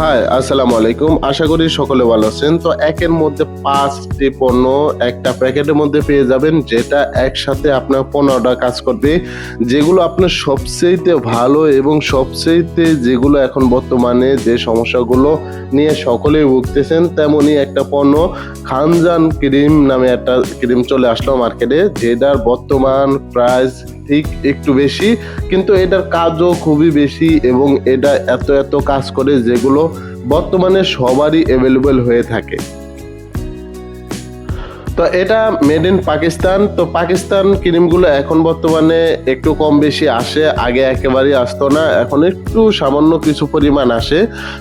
High আসসালামু আলাইকুম আশা করি সকলে ভালো আছেন। তো একের মধ্যে পাঁচটি পণ্য একটা প্যাকেটের মধ্যে পেয়ে যাবেন, যেটা একসাথে আপনার পনেরোটা কাজ করবে। যেগুলো আপনার সবচেয়েতে ভালো এবং সবচেয়েতে যেগুলো এখন বর্তমানে যে সমস্যাগুলো নিয়ে সকলেই ভুগতেছেন তেমনই একটা পণ্য, খানজান ক্রিম নামে একটা ক্রিম চলে আসলো মার্কেটে, যেটার বর্তমান প্রাইস ঠিক একটু বেশি, কিন্তু এটার কাজও খুবই বেশি এবং এটা এত এত কাজ করে যেগুলো বর্তমানে সবারই অ্যাভেলেবেল হয়ে থাকে। তো এটা মেড ইন পাকিস্তান তো পাকিস্তান ক্রিমগুলো এখন বর্তমানে একটু কম বেশি আসে, আগে একেবারেই আসতো না, এখন একটু সামান্য কিছু পরিমাণ আসে।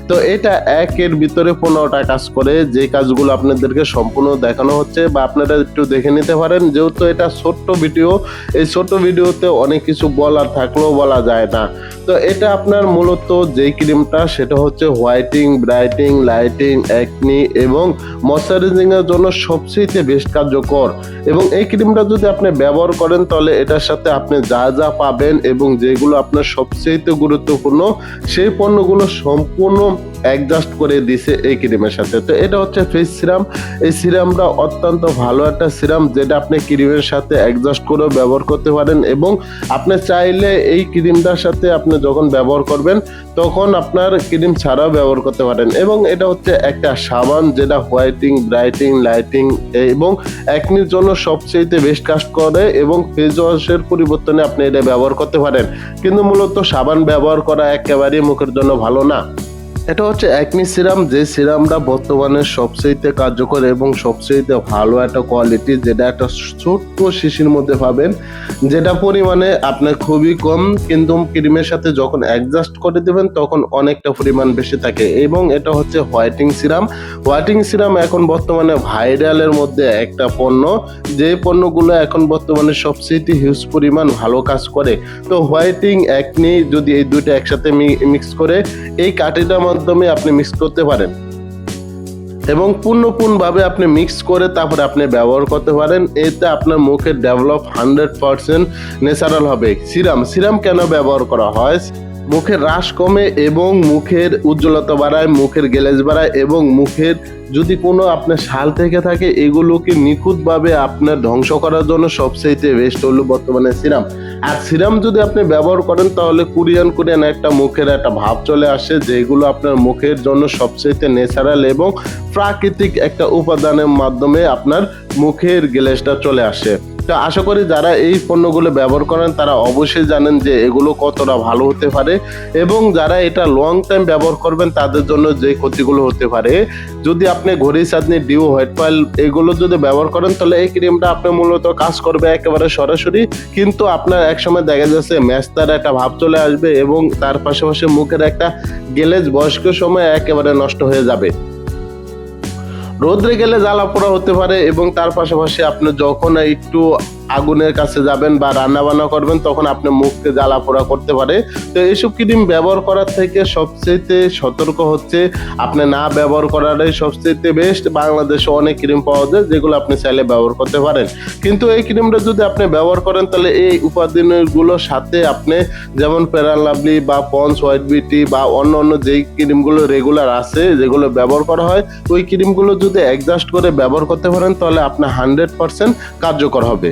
তো এটা একের ভিতরে পনেরোটা কাজ করে, যে কাজগুলো আপনাদেরকে সম্পূর্ণ দেখানো হচ্ছে বা আপনারা একটু দেখে নিতে পারেন। যেহেতু এটা ছোট্ট ভিডিও, এই ছোট্ট ভিডিওতে অনেক কিছু বলার থাকলেও বলা যায় না। তো এটা আপনার মূলত যেই ক্রিমটা সেটা হচ্ছে হোয়াইটিং ব্রাইটিং লাইটিং অ্যাকনি এবং ময়শ্চারাইজিং এর জন্য সবচেয়ে বেস্ট কার্যকর। এবং এই ক্রিমটা যদি আপনি ব্যবহার করেন, তাহলে এটার সাথে আপনি যা যা পাবেন এবং যেগুলো আপনার সবচেয়ে গুরুত্বপূর্ণ, সেই পণ্যগুলো সম্পূর্ণ অ্যাডজাস্ট করে দিছে এই ক্রিমের সাথে। তো এটা হচ্ছে ফেস সিরাম এই সিরামটা অত্যন্ত ভালো একটা সিরাম যেটা আপনি ক্রিমের সাথে অ্যাডজাস্ট করেও ব্যবহার করতে পারেন এবং আপনি চাইলে এই ক্রিমটার সাথে আপনি যখন ব্যবহার করবেন, তখন আপনার ক্রিম ছাড়াও ব্যবহার করতে পারেন। এবং এটা হচ্ছে একটা সাবান, যেটা হোয়াইটিং ব্রাইটিং লাইটিং এবং একনির জন্য সবচেয়ে বেস্ট কাজ করে এবং ফেস ওয়াশের পরিবর্তনে আপনি এটা ব্যবহার করতে পারেন। কিন্তু মূলত সাবান ব্যবহার করা একেবারেই মুখের জন্য ভালো না। এটা হচ্ছে একনি সিরাম যে সিরামটা বর্তমানে সবচেয়ে কার্যকর এবং সবচেয়ে ভালো একটা কোয়ালিটি যেটা একটা ছোট্ট শিশির মধ্যে পাবেন, যেটা পরিমাণে আপনার খুবই কম, কিন্তু ক্রিমের সাথে যখন অ্যাডজাস্ট করে দেবেন, তখন অনেকটা পরিমাণ বেশি থাকে। এবং এটা হচ্ছে হোয়াইটিং সিরাম হোয়াইটিং সিরাম এখন বর্তমানে ভাইরালের মধ্যে একটা পণ্য, যে পণ্যগুলো এখন বর্তমানে সবচেয়ে হিউজ পরিমাণ ভালো কাজ করে। তো হোয়াইটিং একনি যদি এই দুইটা একসাথে মিক্স করে, এই কাঠিটার মাধ্যমে আপনি মিক্স করতে পারেন। এবং পূর্ণপূর্ণভাবে আপনি মিক্স করে তারপরে আপনি ব্যবহার করতে পারেন। এতে আপনার মুখের ডেভেলপ হান্ড্রেড পারসেন্ট ন্যাচারাল হবে। সিরাম সিরাম কেন ব্যবহার করা হয়? মুখের হ্রাস কমে এবং মুখের উজ্জ্বলতা বাড়ায়, মুখের গ্লেজ বাড়ায় এবং মুখের যদি কোনো আপনার শাল থেকে থাকে, এগুলোকে নিখুঁতভাবে আপনার ধ্বংস করার জন্য সবচেয়ে বেস্ট হলো বর্তমানে সিরাম। আর সিরাম যদি আপনি ব্যবহার করেন, তাহলে কুরিয়ান কুরিয়ান একটা মুখের একটা ভাব চলে আসে, যেগুলো আপনার মুখের জন্য সবচেয়ে ন্যাচারাল এবং প্রাকৃতিক একটা উপাদানের মাধ্যমে আপনার মুখের গ্লেজটা চলে আসে। তো আশা করি যারা এই পণ্যগুলো ব্যবহার করেন, তারা অবশ্যই জানেন যে এগুলো কতটা ভালো হতে পারে এবং যারা এটা লং টাইম ব্যবহার করবেন, তাদের জন্য যে ক্ষতিগুলো হতে পারে। যদি আপনি ঘড়ি, চাঁদনি ডিউ হোয়াইট পাইল এগুলো যদি ব্যবহার করেন, তাহলে এই ক্রিমটা আপনি মূলত কাজ করবে একেবারে সরাসরি। কিন্তু আপনার একসময় দেখা যাচ্ছে ম্যাস্তার একটা ভাব চলে আসবে এবং তার পাশাপাশি মুখের একটা গেলেজ বয়স্ক সময় একেবারে নষ্ট হয়ে যাবে। রোদ্রে গেলে জ্বালা পোড়া হতে পারে এবং তার পাশাপাশি আপনি যখন একটু আগুনের কাছে যাবেন বা রান্না বান্না করবেন, তখন আপনি মুখকে জ্বালা পোড়া করতে পারে। তো এইসব ক্রিম ব্যবহার করার থেকে সবচেয়ে সতর্ক হচ্ছে, আপনি না ব্যবহার করাটাই সবচেয়ে বেস্ট বাংলাদেশে অনেক ক্রিম পাওয়া যায়, যেগুলো আপনি চাইলে ব্যবহার করতে পারেন। কিন্তু এই ক্রিমটা যদি আপনি ব্যবহার করেন, তাহলে এই উপাদানগুলোর সাথে আপনি যেমন প্যারাল লাভলি বা পন্স হোয়াইট বিউটি বা অন্য অন্য যেই ক্রিমগুলো রেগুলার আছে, যেগুলো ব্যবহার করা হয়, ওই ক্রিমগুলো যদি অ্যাডজাস্ট করে ব্যবহার করতে পারেন, তাহলে আপনার হান্ড্রেড পার্সেন্ট কার্যকর হবে।